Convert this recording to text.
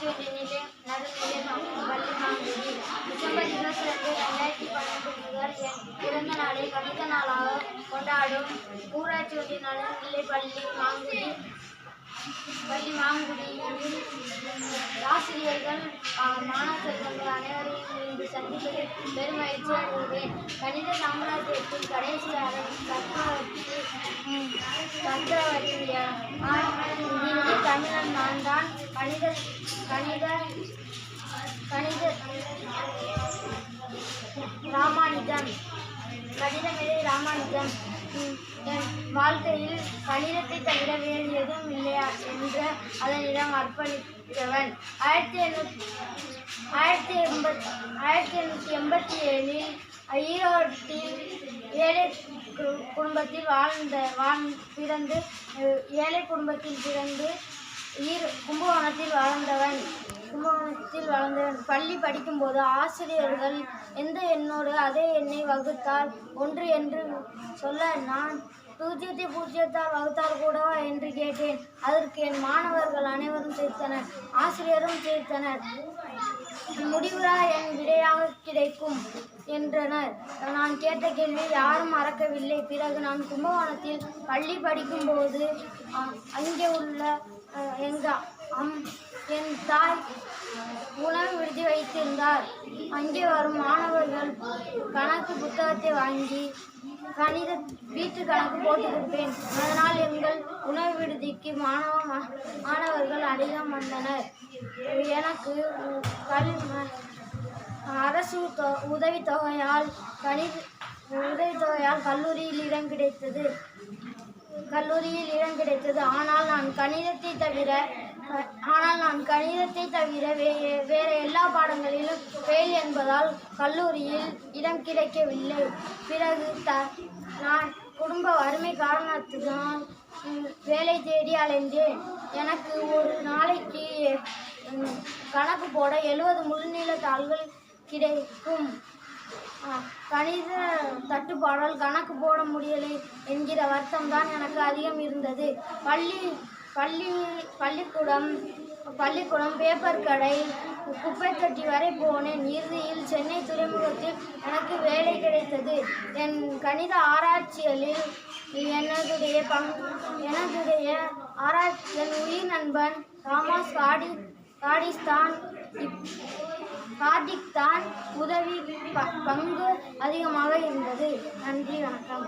ஊராட்சி ஒன்றிய நடுநிலை பள்ளி மாங்குடி டிசம்பர் இருபத்தி ரெண்டு ரெண்டாயிரத்தி பன்னெண்டு முதல் என் பிறந்த நாளை கணித நாளாக கொண்டாடும் ஊராட்சி ஒன்றிய நடுநிலை பள்ளி மாங்குடி பள்ளி மாங்குடியில் ஆசிரியர்கள் மாணவர்கள் அனைவரையும் இன்று சந்திப்பதில் பெருமகிழ்ச்சி அடைகிறேன் கணித சாம்ராஜ்யத்தில் கடைசியாக அரண் சக்கரவர்த்தி ம், தமிழன் நான் தான் கணித கணித கணித ராமானுஜம் கணிதமிழை ராமானுஜம் என் வாழ்க்கையில் கணிதத்தை தவிர வேறு எதுவும் இல்லையா என்று அதனிடம் அர்ப்பணித்தவன். ஆயிரத்தி எண்ணூற்றி ஆயிரத்தி எண்பத் ஆயிரத்தி எண்ணூற்றி எண்பத்தி ஏழில் ஈரோட்டில் ஏழை கு- குடும்பத்தில் வாழ்ந்த வாழ் பிறந்து ஏழை குடும்பத்தில் பிறந்து ஈர கும்பகோணத்தில் வளர்ந்தவன் கும்பகோணத்தில் வளர்ந்தவன் பள்ளி படிக்கும்போது ஆசிரியர்கள் எந்த எண்ணோடு அதே எண்ணை வகுத்தால் ஒன்று என்று சொல்ல நான் பூஜ்ஜியத்தை பூஜ்ஜியத்தால் வகுத்தால் கூடவா என்று கேட்டேன். அதற்கு என் மாணவர்கள் அனைவரும் சிரித்தனர். ஆசிரியரும் சிரித்தனர். முடிவுரா என் விடையாக கிடைக்கும் என்றனர். நான் கேட்ட கேள்வி யாரும் மறக்கவில்லை. பிறகு நான் கும்பகோணத்தில் பள்ளி படிக்கும்போது அங்கே உள்ள அ, அம் என் தாய் உணவு விடுதி வைத்திருந்தார். அங்கே வரும் மாணவர்கள் கணக்கு புத்தகத்தை வாங்கி கணித வீட்டு கணக்கு போட்டு கொடுப்பேன். அதனால் எங்கள் உணவு விடுதிக்கு மாணவ மா- மாணவர்கள் அதிகம் வந்தனர். எனக்கு கல் அரசு தொ- உதவித்தொகையால் கணித உதவித்தொகையால் கல்லூரியில் இடம் கிடைத்தது. கல்லூரியில் இடம் கிடைத்தது. ஆனால் நான் கணிதத்தை தவிர ஆனால் நான் கணிதத்தை தவிர வே வேறு எல்லா பாடங்களிலும் ஃபெயில் என்பதால் கல்லூரியில் இடம் கிடைக்கவில்லை. பிறகு த நான் குடும்ப வறுமை காரணத்தினால் வேலை தேடி அலைந்தேன். எனக்கு ஒரு நாளைக்கு கணக்கு போட எழுபது முழுநீள தாள்கள் கிடைக்கும். கணித தட்டுப்பாடால் கணக்கு போட முடியலை என்கிற வருத்தம்தான் எனக்கு அதிகம் இருந்தது. பள்ளி பள்ளி பள்ளிக்கூடம் பள்ளிக்கூடம் பேப்பர் கடை குப்பை தொட்டி வரை போனேன். இறுதியில் சென்னை துறைமுகத்தில் எனக்கு வேலை கிடைத்தது. என் கணித ஆராய்ச்சிகளில் எனதுடைய பங் எனதுடைய ஆராய்ச்சி என் உயிர் நண்பன் தாமஸ் ஆடி காடிஸ்தான் இப் கார்த்திக் தான் உதவி ப- பங்கு அதிகமாக இருந்தது. நன்றி வணக்கம்.